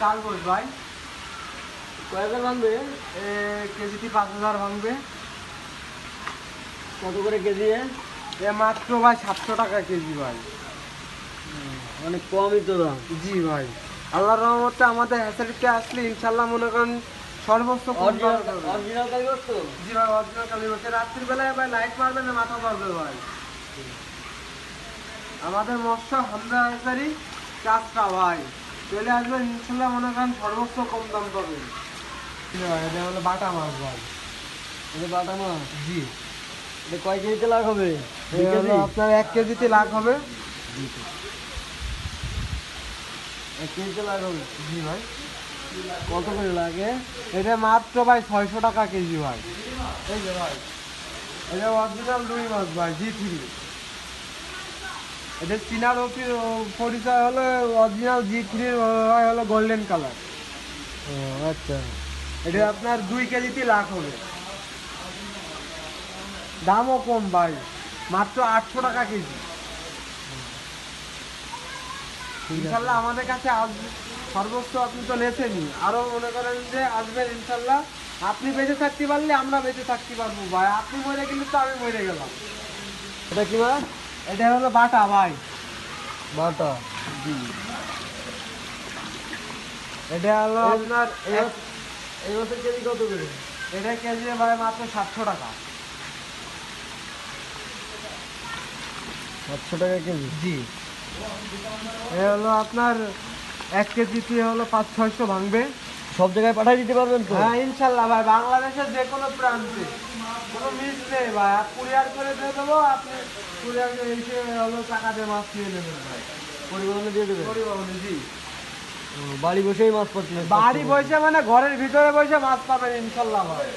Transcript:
কালবোস পাঁচ হাজার ভাঙবে। কত করে কেজি এ? মাত্র ভাই সাতশো টাকা কেজি ভাই। অনেক কমই তো দাম। জি ভাই। আল্লাহর রহমতে আমাদের হ্যাচারিতে আসলে ইনশাল্লাহ মনে করেন সর্বোচ্চ জি ভাই লাইট মারবে না মাথা পারবে ভাই? আমাদের মৎস্য হামদা হ্যাচারি চাষটা ভাই। চলে আসবেন ইনশাল্লাহ মনে করেন সর্বোচ্চ কম দাম পাবেন জি এটা হলো বাটা মাছ ভাই। এটা বাটা মাছ? জি। এটা কয় কেজিতে লাখ হবে? আপনার এক কেজিতে লাখ হবে। এক কেজিতে লাখ হবে। জি ভাই। কত করে লাগে? এটা মাত্র ভাই ছয়শো টাকা কেজি ভাই। এই যে ভাই এটা অরিজিনাল রুই মাছ ভাই জি থ্রি। এটা চিনার পরিচয় হলো অরিজিনাল জি থ্রির হলো গোল্ডেন কালার ও আচ্ছা। এটা আপনার দুই কেজিতে লাখ হবে। দামও কম ভাই মাত্র আটশো টাকা কেজি। ইনশাল্লাহ আমাদের কাছে আসবে। সর্বোচ্চ আপনি তো নেছেনই। আরও মনে করেন যে আসবেন ইনশাল্লাহ। আপনি বেঁচে থাকতে পারলে আমরা বেঁচে থাকতে পারব ভাই। আপনি মরে গেলে তো আমি মরে গেলাম। এটা কি মাছ এটা হলো বাটা ভাই। বাটা? জি। এটা হলো আপনার এই মাছ- কেজি কত করে? এটা কেজি ভাই মাত্র সাতশো টাকা। সাতশো টাকা কেজি? জি। এ হলো আপনার এক কেজি কেজিতে হলো পাঁচ ছয়শো ভাঙবে। সব জায়গায় পাঠিয়ে দিতে পারবেন তো? হ্যাঁ ইনশাল্লাহ ভাই বাংলাদেশের যে কোনো প্রান্তে। কোনো মিস নেই ভাই কুরিয়ার করে দিয়ে দেবো আপনি কুরিয়ার এসে হলো টাকা দিয়ে মাছ নিয়ে নেবেন ভাই। পরিবহনে দিয়ে দেবে পরিবহনে জি। বাড়ি বসেই মাছ পাচ্ছেন বাড়ি বসে মানে ঘরের ভিতরে বসে মাছ পাবেন ইনশাল্লাহ ভাই।